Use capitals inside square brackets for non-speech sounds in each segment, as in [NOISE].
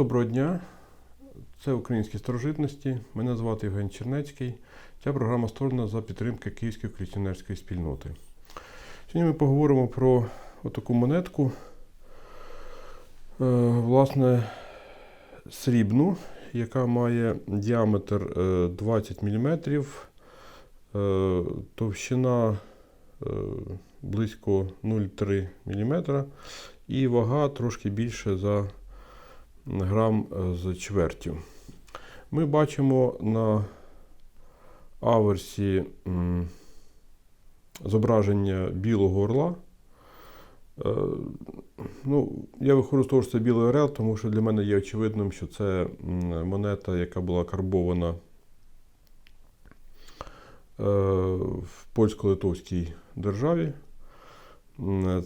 Доброго дня. Це українські старожитності. Мене звати Євген Чернецький. Ця програма створена за підтримки Київської колекціонерської спільноти. Сьогодні ми поговоримо про таку монетку. Е, Власне, срібну, яка має діаметр е, 20 мм, е, товщина е, близько 0,3 мм і вага трошки більше за грам е, з чвертю. Ми бачимо на аверсі зображення білого орла. Е, Ну, я що це білий орел, тому що для мене є очевидним, що це монета, яка була карбована е, в польсько-литовській державі.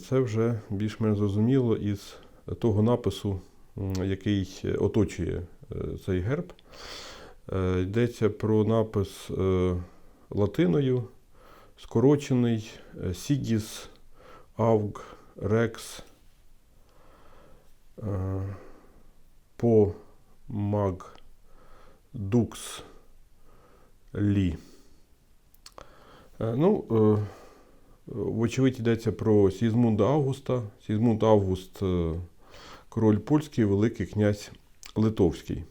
Це вже більш-менш зрозуміло із того напису, який оточує е, цей герб. Е, Йдеться про напис е, латиною, скорочений е, Aug Rex е, по Mag Dux Лі. Е, Ну, е, вочевидь йдеться про Сізмунда Августа. Сізмунд Август е, король польський, Великий князь Литовський.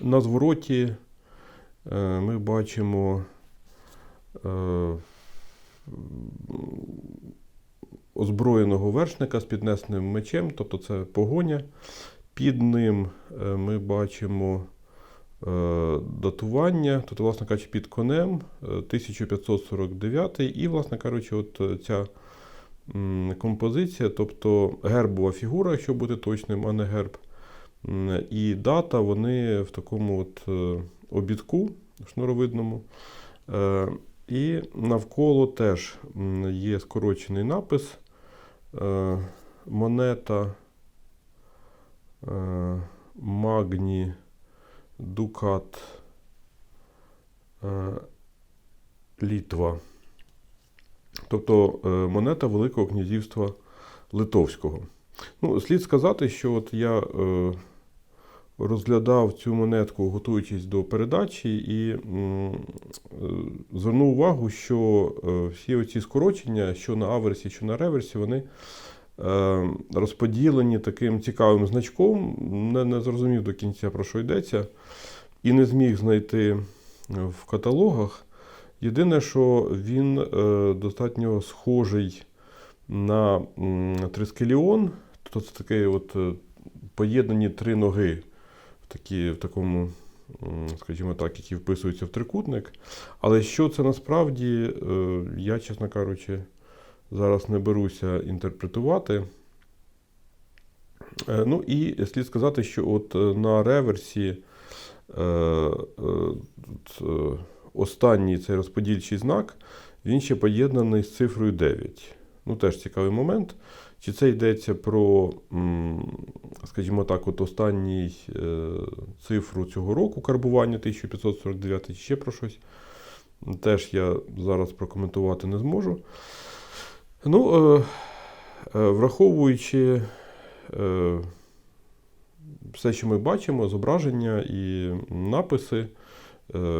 На звороті е, ми бачимо е, озброєного вершника з піднесеним мечем, тобто це погоня. Під ним е, ми бачимо датування, тобто, власне кажучи, під конем е, 1549 і, власне кажучи, от ця композиція, тобто гербова фігура, якщо бути точним, а не герб. І дата, вони в такому от е, обідку шнуровидному. Е, І навколо теж є скорочений напис. Е, Монета Магні Дукат Літва. Тобто е, монета Великого князівства Литовського. Ну, слід сказати, що от я е, розглядав цю монетку, готуючись до передачі, і е, звернув увагу, що всі оці скорочення, що на аверсі, що на реверсі, вони розподілені таким цікавим значком. Не, не зрозумів до кінця, про що йдеться, і не зміг знайти в каталогах. Єдине, що він е, достатньо схожий на трискеліон, тобто це таке от е, поєднані три ноги такі, в такому, скажімо так, які вписуються в трикутник. Але що це насправді, е, я, чесно кажучи, зараз не беруся інтерпретувати. Ну і слід сказати, що от на реверсі е, е, останній цей розподільчий знак, він ще поєднаний з цифрою 9. Ну, теж цікавий момент. Чи це йдеться про, скажімо так, от останній е, цифру цього року карбування 1549 чи ще про щось. Теж я зараз прокоментувати не зможу. Ну, е, е, враховуючи все, що ми бачимо, зображення і написи,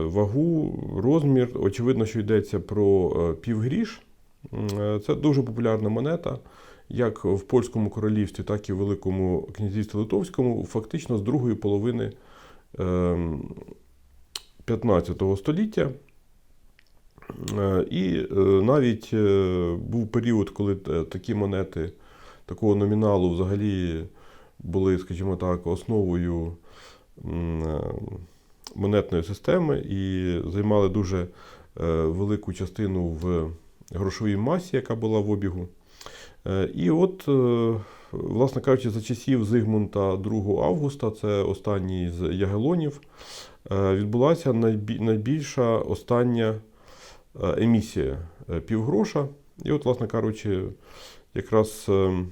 вагу, розмір, очевидно, що йдеться про е, півгріш. Е, Це дуже популярна монета, як в польському королівстві, так і в Великому князівстві Литовському, фактично з другої половини е, 15 століття. Е, І е, навіть е, був період, коли е, такі монети такого номіналу взагалі були, скажімо так, основою е, монетної системи і займали дуже е, велику частину в грошовій масі, яка була в обігу. Е, І от, е, власне кажучи, за часів Зигмунта II Августа, це останній з Ягелонів, відбулася найбільша остання емісія півгроша. І от, власне кажучи, якраз е,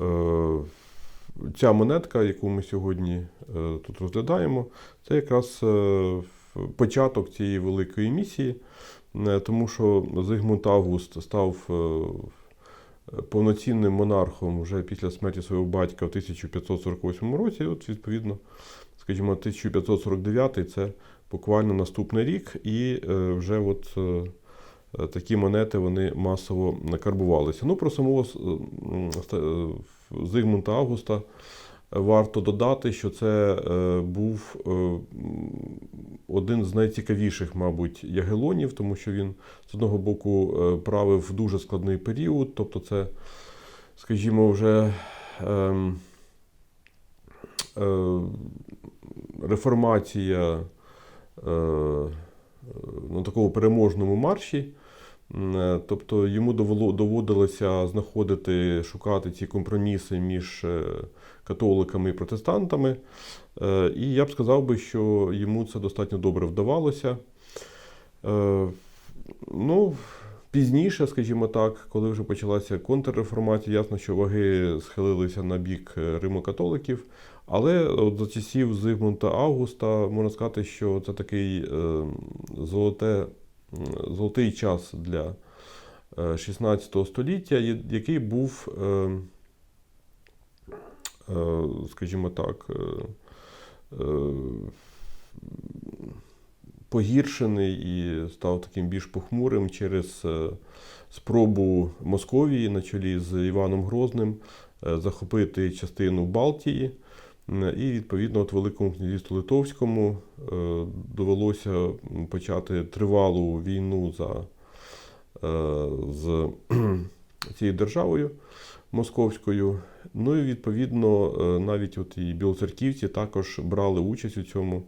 е, ця монетка, яку ми сьогодні е, тут розглядаємо, це якраз е, початок цієї великої місії, е, тому що Зигмунд Август став повноцінним монархом вже після смерті свого батька в 1548 році. І от, відповідно, скажімо, 1549 це буквально наступний рік, і вже от такі монети вони масово карбувалися. Ну, про самого е, м, ста- е, Августа варто додати, що це е, був е, один з найцікавіших, мабуть, ягелонів, тому що він з одного боку правив дуже складний період, тобто це, скажімо, вже. ем, реформація на такому переможному марші. Е, Тобто йому доводилося знаходити, шукати ці компроміси між е, католиками і протестантами. Е, І я б сказав би, що йому це достатньо добре вдавалося. Ну, пізніше, скажімо так, коли вже почалася контрреформація, ясно, що ваги схилилися на бік римокатоликів. Але от за часів Зигмунда Августа можна сказати, що це такий золоте, золотий час для е, 16 століття, який був, е, е, скажімо так, е, е, погіршений і став таким більш похмурим через е, спробу Московії на чолі з Іваном Грозним е, захопити частину Балтії. І відповідно от Великому князівству Литовському е, довелося почати тривалу війну за, е, з [CLEARS THROAT] цією державою московською. Ну і відповідно е, навіть от і білоцерківці також брали участь у цьому,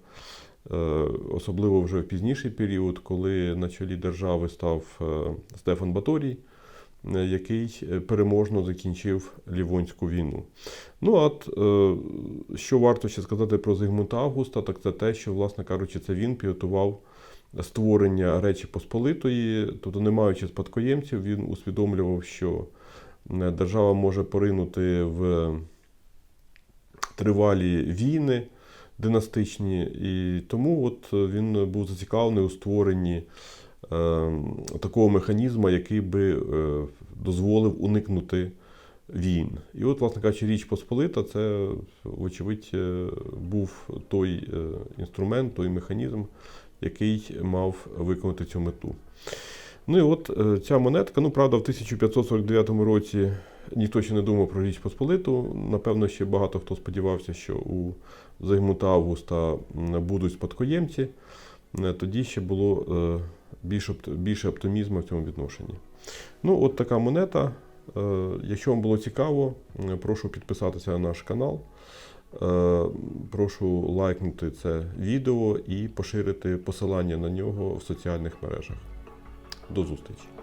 особливо вже в пізніший період, коли на чолі держави став Стефан Баторій, який е, переможно закінчив Лівонську війну. Ну, от е, що варто ще сказати про Зигмунда Августа, так це те, що, власне кажучи, це він підготував створення Речі Посполитої, тобто, не маючи спадкоємців, він усвідомлював, що е, держава може поринути в тривалі війни династичні, і тому от він був зацікавлений у створенні е, такого механізму, який би е, дозволив уникнути війн. І от, власне кажучи, Річ Посполита це, вочевидь, е, був той е, інструмент, той механізм, який мав виконати цю мету. Ну і от е, ця монетка, ну правда, в 1549 році ніхто ще не думав про Річ Посполиту. Напевно, ще багато хто сподівався, що у Зигмунда Августа будуть спадкоємці. Е, Тоді ще було е, більше, більше оптимізму в цьому відношенні. Ну, от така монета. Е, Якщо вам було цікаво, прошу підписатися на наш канал. Е, Прошу лайкнути це відео і поширити посилання на нього в соціальних мережах. До зустрічі!